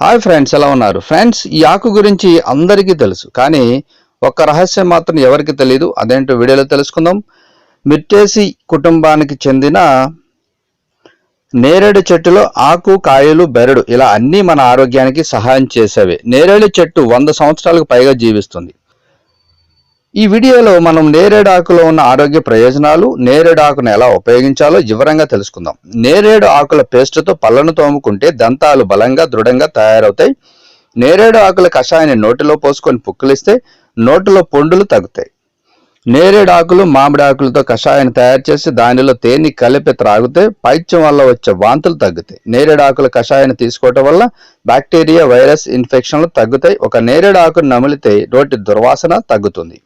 Hi friends ఎలా ఉన్నారు? Friends ఈ ఆకు గురించి అందరికీ తెలుసు కానీ ఒక్క రహస్యం మాత్రం ఎవరికి తెలియదు అదేంటో వీడియోలో తెలుసుకుందాం. మిర్టేసి కుటుంబానికి చెందిన నేరేడు చెట్టులో ఆకు కాయలు బెరడు ఇలా అన్నీ మన ఆరోగ్యానికి సహాయం చేసేవే. నేరేడు చెట్టు వంద సంవత్సరాలకు పైగా జీవిస్తుంది. ఈ వీడియోలో మనం నేరేడు ఆకులో ఉన్న ఆరోగ్య ప్రయోజనాలు నేరేడు ఆకును ఎలా ఉపయోగించాలో వివరంగా తెలుసుకుందాం. నేరేడు ఆకుల పేస్టుతో పళ్ళను తోముకుంటే దంతాలు బలంగా దృఢంగా తయారవుతాయి. నేరేడు ఆకుల కషాయాన్ని నోటిలో పోసుకొని పుక్కిలిస్తే నోటిలో పొండులు తగ్గుతాయి. నేరేడు ఆకులు మామిడి ఆకులతో కషాయాన్ని తయారు చేసి దానిలో తేనె కలిపి త్రాగితే పైత్యం వల్ల వచ్చే వాంతులు తగ్గుతాయి. నేరేడు ఆకుల కషాయాన్ని తీసుకోవటం వల్ల బ్యాక్టీరియా వైరస్ ఇన్ఫెక్షన్లు తగ్గుతాయి. ఒక నేరేడు ఆకును నమిలితే నోటి దుర్వాసన తగ్గుతుంది.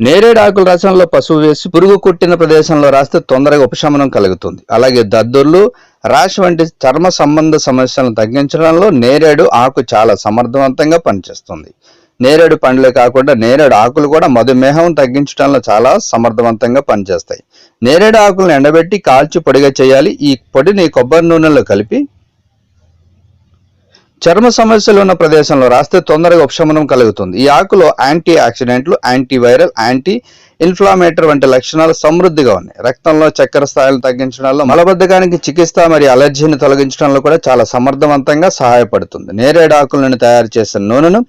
నేరేడు ఆకుల రసంలో పసుపు వేసి పురుగు కుట్టిన ప్రదేశంలో రాస్తే తొందరగా ఉపశమనం కలుగుతుంది. అలాగే దద్దుర్లు రాశి వంటి చర్మ సంబంధ సమస్యలను తగ్గించడంలో నేరేడు ఆకు చాలా సమర్థవంతంగా పనిచేస్తుంది. నేరేడు పండ్లే కాకుండా నేరేడు ఆకులు కూడా మధుమేహం తగ్గించడంలో చాలా సమర్థవంతంగా పనిచేస్తాయి. నేరేడు ఆకులను ఎండబెట్టి కాల్చి పొడిగా చేయాలి. ఈ పొడిని కొబ్బరి నూనెలో కలిపి చర్మ సమస్యలు ఉన్న ప్రదేశంలో రాస్తే తొందరగా ఉపశమనం కలుగుతుంది. ఈ ఆకులో యాంటీ ఆక్సిడెంట్లు యాంటీ వైరల్ యాంటీ ఇన్ఫ్లామేటర్ వంటి లక్షణాలు సమృద్ధిగా ఉన్నాయి. రక్తంలో చక్కెర స్థాయిలు తగ్గించడంలో మలబద్ధకానికి చికిత్స మరియు అలర్జీని తొలగించడంలో కూడా చాలా సమర్థవంతంగా సహాయపడుతుంది. నేరేడు ఆకుల నుండి తయారు చేసిన నూనెను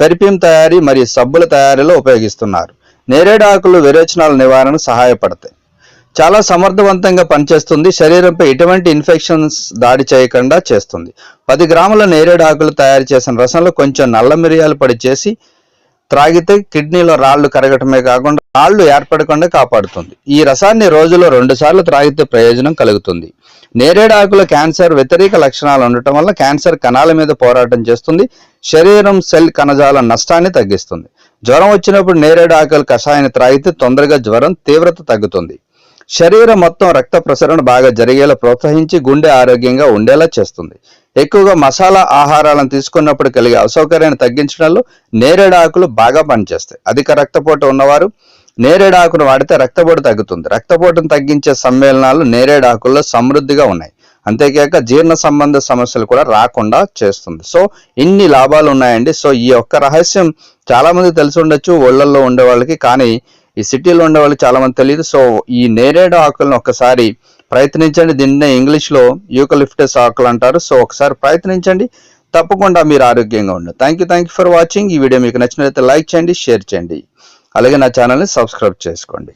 ఫెరిపియం తయారీ మరియు సబ్బుల తయారీలో ఉపయోగిస్తున్నారు. నేరేడు ఆకులు విరేచనాల నివారణకు సహాయపడతాయి. చాలా సమర్థవంతంగా పనిచేస్తుంది. శరీరంపై ఎటువంటి ఇన్ఫెక్షన్స్ దాడి చేయకుండా చేస్తుంది. పది గ్రాముల నేరేడు ఆకులు తయారు చేసిన రసంలో కొంచెం నల్ల మిరియాలు పొడి చేసి త్రాగితే కిడ్నీలో రాళ్ళు కరగటమే కాకుండా రాళ్ళు ఏర్పడకుండా కాపాడుతుంది. ఈ రసాన్ని రోజులో రెండు సార్లు త్రాగితే ప్రయోజనం కలుగుతుంది. నేరేడు ఆకుల క్యాన్సర్ వ్యతిరేక లక్షణాలు ఉండటం వల్ల క్యాన్సర్ కణాల మీద పోరాటం చేస్తుంది. శరీరం సెల్ కణజాల నష్టాన్ని తగ్గిస్తుంది. జ్వరం వచ్చినప్పుడు నేరేడు ఆకుల కషాయాన్ని త్రాగితే తొందరగా జ్వరం తీవ్రత తగ్గుతుంది. శరీరం మొత్తం రక్త ప్రసరణ బాగా జరిగేలా ప్రోత్సహించి గుండె ఆరోగ్యంగా ఉండేలా చేస్తుంది. ఎక్కువగా మసాలా ఆహారాలను తీసుకున్నప్పుడు కలిగే అసౌకర్యాన్ని తగ్గించడంలో నేరేడు ఆకులు బాగా పనిచేస్తాయి. అధిక రక్తపోటు ఉన్నవారు నేరేడు ఆకును వాడితే రక్తపోటు తగ్గుతుంది. రక్తపోటును తగ్గించే సమ్మేళనాలు నేరేడు ఆకుల్లో సమృద్ధిగా ఉన్నాయి. అంతేకాక జీర్ణ సంబంధ సమస్యలు కూడా రాకుండా చేస్తుంది. సో ఇన్ని లాభాలు ఉన్నాయండి. సో ఈ యొక్క రహస్యం చాలా మంది తెలిసి ఉండొచ్చు ఒళ్ళల్లో ఉండే వాళ్ళకి. కానీ ఈ సిటీలో ఉండే వాళ్ళు చాలా మంది తెలియదు. సో ఈ నేరేడు ఆకులను ఒక్కసారి ప్రయత్నించండి. దీన్నే ఇంగ్లీష్లో యూకలిఫ్టస్ ఆకులు అంటారు. సో ఒకసారి ప్రయత్నించండి. తప్పకుండా మీరు ఆరోగ్యంగా ఉండండి. Thank you thank you for watching ఈ వీడియో మీకు నచ్చినట్లయితే లైక్ చేయండి షేర్ చేయండి. అలాగే నా ఛానల్ని సబ్స్క్రైబ్ చేసుకోండి.